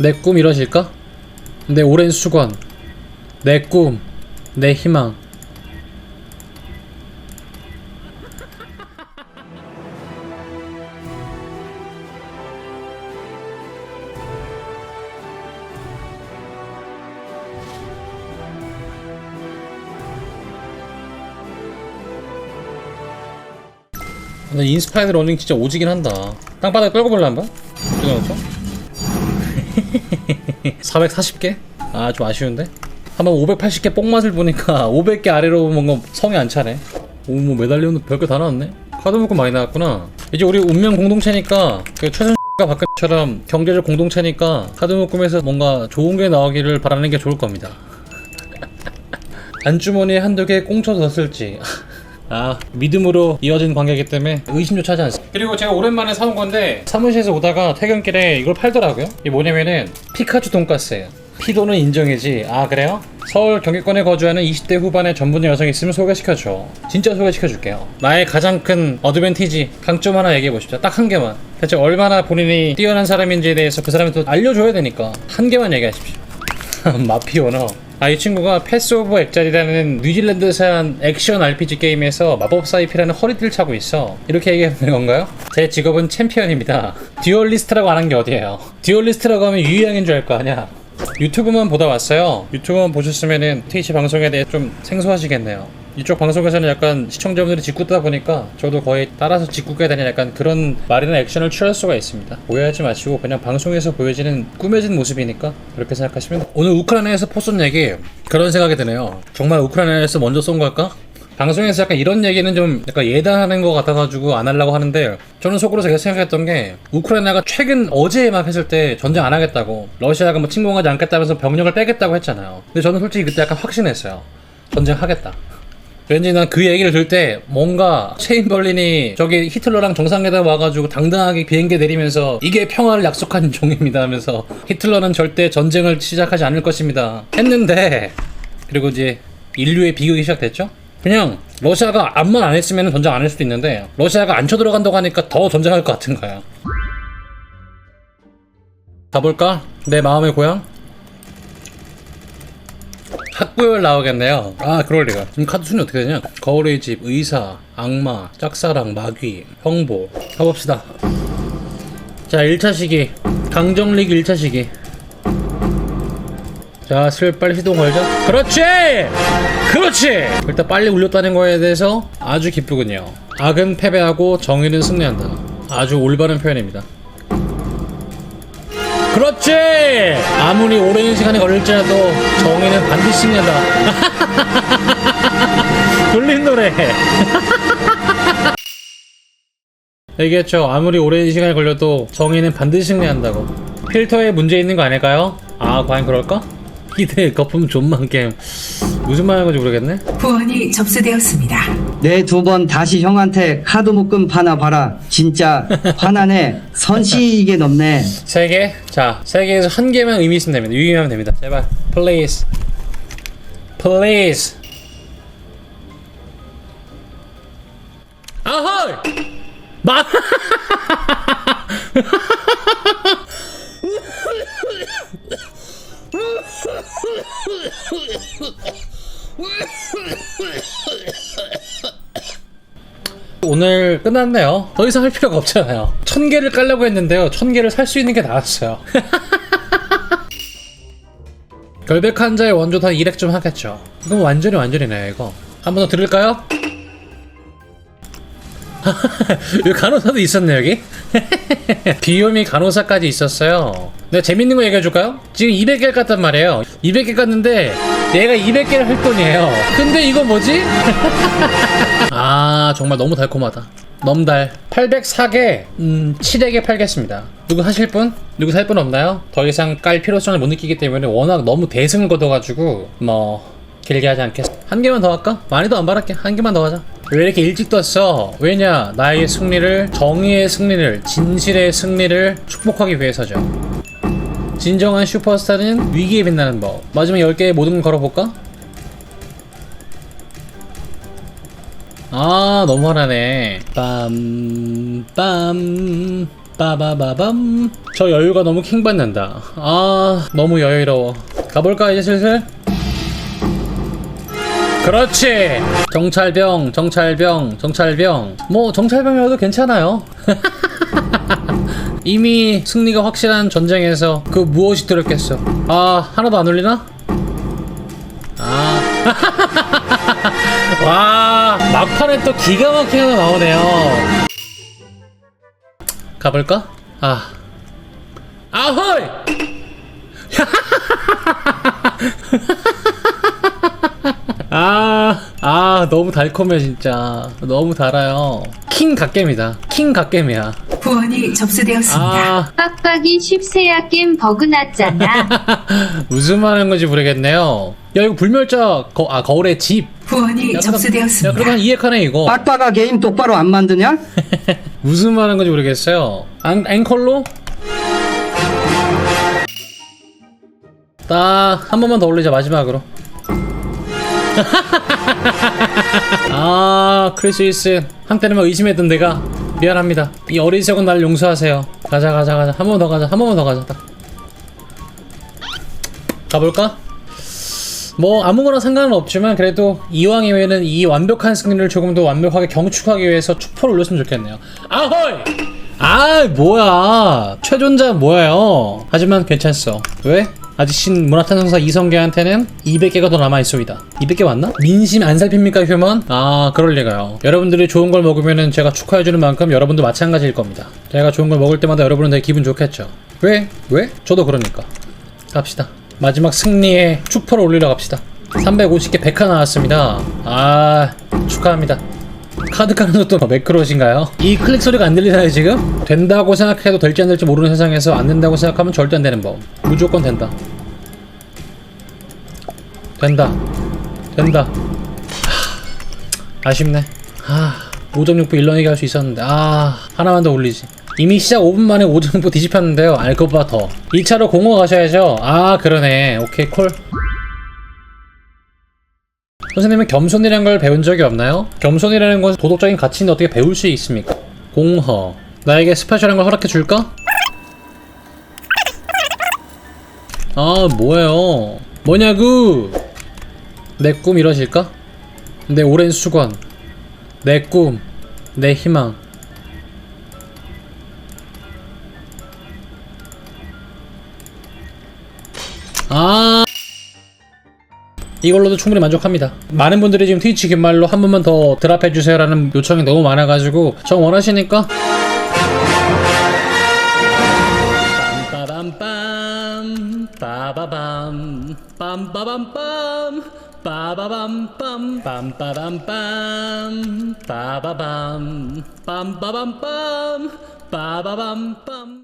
내 꿈 이뤄질까? 내 오랜 수건 내 꿈, 내 희망 나 인스파이드 러닝 진짜 오지긴 한다 땅바닥에 떨고 볼래 한번? 찍어놓고 440개? 아 좀 아쉬운데? 한번 580개 뽕맛을 보니까 500개 아래로 뭔가 성이 안 차네. 오뭐 메달리온도 별거 다 나왔네. 카드 묶음 많이 나왔구나. 이제 우리 운명 공동체니까 그 최선 가 바깥처럼 경제적 공동체니까 카드 묶음에서 뭔가 좋은 게 나오기를 바라는 게 좋을 겁니다. 안주머니에 한두 개 꽁쳐 넣었을지 아 믿음으로 이어진 관계이기 때문에 의심조차 하지 않습니다. 그리고 제가 오랜만에 사온 건데 사무실에서 오다가 퇴근길에 이걸 팔더라고요. 이게 뭐냐면은 피카츄 돈가스예요. 피도는 인정이지. 아 그래요? 서울 경기권에 거주하는 20대 후반의 전문 여성이 있으면 소개시켜줘. 진짜 소개시켜줄게요. 나의 가장 큰 어드밴티지 강점 하나 얘기해 보십시오. 딱 한 개만. 대체 얼마나 본인이 뛰어난 사람인지에 대해서 그 사람한테 또 알려줘야 되니까 한 개만 얘기하십시오. 마피오너 아 이 친구가 패스 오브 액자리라는 뉴질랜드산 액션 RPG 게임에서 마법사 IP라는 허리띠를 차고 있어. 이렇게 얘기하는 건가요? 제 직업은 챔피언입니다. 듀얼리스트라고 안 한 게 어디예요? 듀얼리스트라고 하면 유희양인 줄 알 거 아니야. 유튜브만 보다 왔어요. 유튜브만 보셨으면은 트위치 방송에 대해 좀 생소하시겠네요 이쪽 방송에서는 약간 시청자분들이 짓궂다 보니까 저도 거의 따라서 짓궂게 되는 약간 그런 말이나 액션을 취할 수가 있습니다. 오해하지 마시고 그냥 방송에서 보여지는 꾸며진 모습이니까 그렇게 생각하시면. 오늘 우크라이나에서 포쏜 얘기 그런 생각이 드네요. 정말 우크라이나에서 먼저 쏜 걸까? 방송에서 약간 이런 얘기는 좀 약간 예단하는 것 같아가지고 안 하려고 하는데 저는 속으로 제가 생각했던 게 우크라이나가 최근 어제 막 했을 때 전쟁 안 하겠다고 러시아가 뭐 침공하지 않겠다면서 병력을 빼겠다고 했잖아요. 근데 저는 솔직히 그때 약간 확신했어요. 전쟁 하겠다. 왠지 난 그 얘기를 들을 때 뭔가 체인벌린이 저기 히틀러랑 정상회담 와가지고 당당하게 비행기 내리면서 이게 평화를 약속한 종입니다 하면서 히틀러는 절대 전쟁을 시작하지 않을 것입니다 했는데 그리고 이제 인류의 비극이 시작됐죠? 그냥 러시아가 암만 안 했으면 전쟁 안 할 수도 있는데 러시아가 안 쳐들어간다고 하니까 더 전쟁할 것 같은 거야 가볼까? 내 마음의 고향? 학구열 나오겠네요. 아, 그럴 리가. 지금 카드 순위 어떻게 되냐? 거울의 집, 의사, 악마, 짝사랑, 마귀, 형보. 가봅시다. 자, 1차 시기. 강정릭 1차 시기. 자, 슬 빨리 시동 걸자. 그렇지! 그렇지! 일단 빨리 울렸다는 거에 대해서 아주 기쁘군요. 악은 패배하고 정의는 승리한다. 아주 올바른 표현입니다. 그렇지! 아무리 오랜 시간이 걸릴지라도 정의는 반드시 승리한다. 돌린 노래. 얘기했죠. 아무리 오랜 시간이 걸려도 정의는 반드시 승리한다고. 필터에 문제 있는 거 아닐까요? 아, 과연 그럴까? 기대 거품 존만 게임. 무슨 말 하는 건지 모르겠네? 후원이 접수되었습니다. 내 두 번 다시 형한테 카드 묶음 파나 봐라. 진짜 화나네. 선씨 이게 넘네. 세 개? 자, 세 개에서 한 개만 의미 있으면 됩니다. 유의미하면 됩니다. 제발. Please. Please. 아헐! 마! 오늘 끝났네요. 더 이상 할 필요가 없잖아요. 천 개를 깔려고 했는데요. 천 개를 살 수 있는 게 나았어요. 결백 환자의 원조 다 일액 좀 하겠죠. 이건 완전히 완전이네 이거. 한 번 더 들을까요? 여기 간호사도 있었네 여기. 비염이 간호사까지 있었어요. 내가 재밌는 거 얘기해 줄까요? 지금 200개를 깠단 말이에요. 200개 깠는데 얘가 200개를 할 돈이에요. 근데 이거 뭐지? 아 정말 너무 달콤하다. 넘달 804개 음 7액에 팔겠습니다. 누구 하실 분? 누구 살 분 없나요? 더 이상 깔 필요성을 못 느끼기 때문에 워낙 너무 대승을 거둬가지고 뭐 길게 하지 않겠습니다. 한 개만 더 할까? 많이도 안 바랄게. 한 개만 더 하자. 왜 이렇게 일찍 떴어? 왜냐? 나의 승리를, 정의의 승리를, 진실의 승리를 축복하기 위해서죠. 진정한 슈퍼스타는 위기에 빛나는 법. 마지막 10개의 모든 걸 걸어볼까? 아, 너무 화나네. 빰, 빰, 빠바바밤. 저 여유가 너무 킹받는다. 아 너무 여유로워. 가볼까 이제 슬슬? 그렇지! 정찰병 정찰병 정찰병. 뭐 정찰병이어도 괜찮아요. 이미 승리가 확실한 전쟁에서 그 무엇이 들었겠어? 아 하나도 안 울리나? 아. 와 막판에 또 기가 막히게 하나 나오네요 가볼까? 아 아호이 아, 아, 너무 달콤해, 진짜. 너무 달아요. 킹 갓겜이다. 킹 갓겜이야. 후원이 접수되었습니다. 아, 빡빡이 10세야 게임 버그 났잖아. 무슨 말 하는 건지 모르겠네요. 야, 이거 불멸자, 거, 아, 거울의 집. 후원이 야, 접수되었습니다. 야, 그러면 이해카네, 이거. 빡빡아 게임 똑바로 안 만드냐? 무슨 말 하는 건지 모르겠어요. 앵, 앵컬로? 딱, 한 번만 더 올리자, 마지막으로. 아, 크리스이스. 한때는 막 의심했던 내가. 미안합니다. 이 어리석은 날 용서하세요. 가자, 가자, 가자. 한 번 더 가자. 한 번만 더 가자. 딱. 가볼까? 뭐 아무거나 상관은 없지만 그래도 이왕이면은 이 완벽한 승리를 조금 더 완벽하게 경축하기 위해서 축포를 올렸으면 좋겠네요. 아호이! 아 뭐야 최존자 뭐예요? 하지만 괜찮소. 왜? 아직 신 문화탄성사 이성계한테는 200개가 더 남아있습니다. 200개 맞나? 민심 안 살핍니까 휴먼? 아 그럴 리가요. 여러분들이 좋은 걸 먹으면은 제가 축하해주는 만큼 여러분도 마찬가지일 겁니다. 제가 좋은 걸 먹을 때마다 여러분은 되게 기분 좋겠죠. 왜? 왜? 저도 그러니까. 갑시다. 마지막 승리의 축포를 올리러 갑시다. 350개 100화 나왔습니다. 아, 축하합니다. 카드 까는 것도 매크로신가요? 이 클릭 소리가 안 들리나요, 지금? 된다고 생각해도 될지 안 될지 모르는 세상에서 안 된다고 생각하면 절대 안 되는 법. 무조건 된다. 된다. 된다. 하, 아쉽네. 아, 5.6부 일렁이게 할수 있었는데, 아, 하나만 더 올리지. 이미 시작 5분 만에 5.6부 뒤집혔는데요. 알 것보다 더. 2차로 공허 가셔야죠. 아, 그러네. 오케이, 콜. 선생님은 겸손이라는 걸 배운 적이 없나요? 겸손이라는 건 도덕적인 가치인데 어떻게 배울 수 있습니까? 공허. 나에게 스페셜한 걸 허락해 줄까? 아, 뭐예요? 뭐냐고! 내꿈 이뤄질까? 내 오랜 수건. 내 꿈. 내 희망. 아. 이걸로도 충분히 만족합니다. 많은 분들이 지금 트위치 귓말로 한 번만 더 드랍해주세요라는 요청이 너무 많아가지고 정 원하시니까 빰빠밤빰 빠바밤 빰빠밤빰 빠바밤빰 빰빠밤빰 빠바밤 빰빠밤빰 빠바밤빰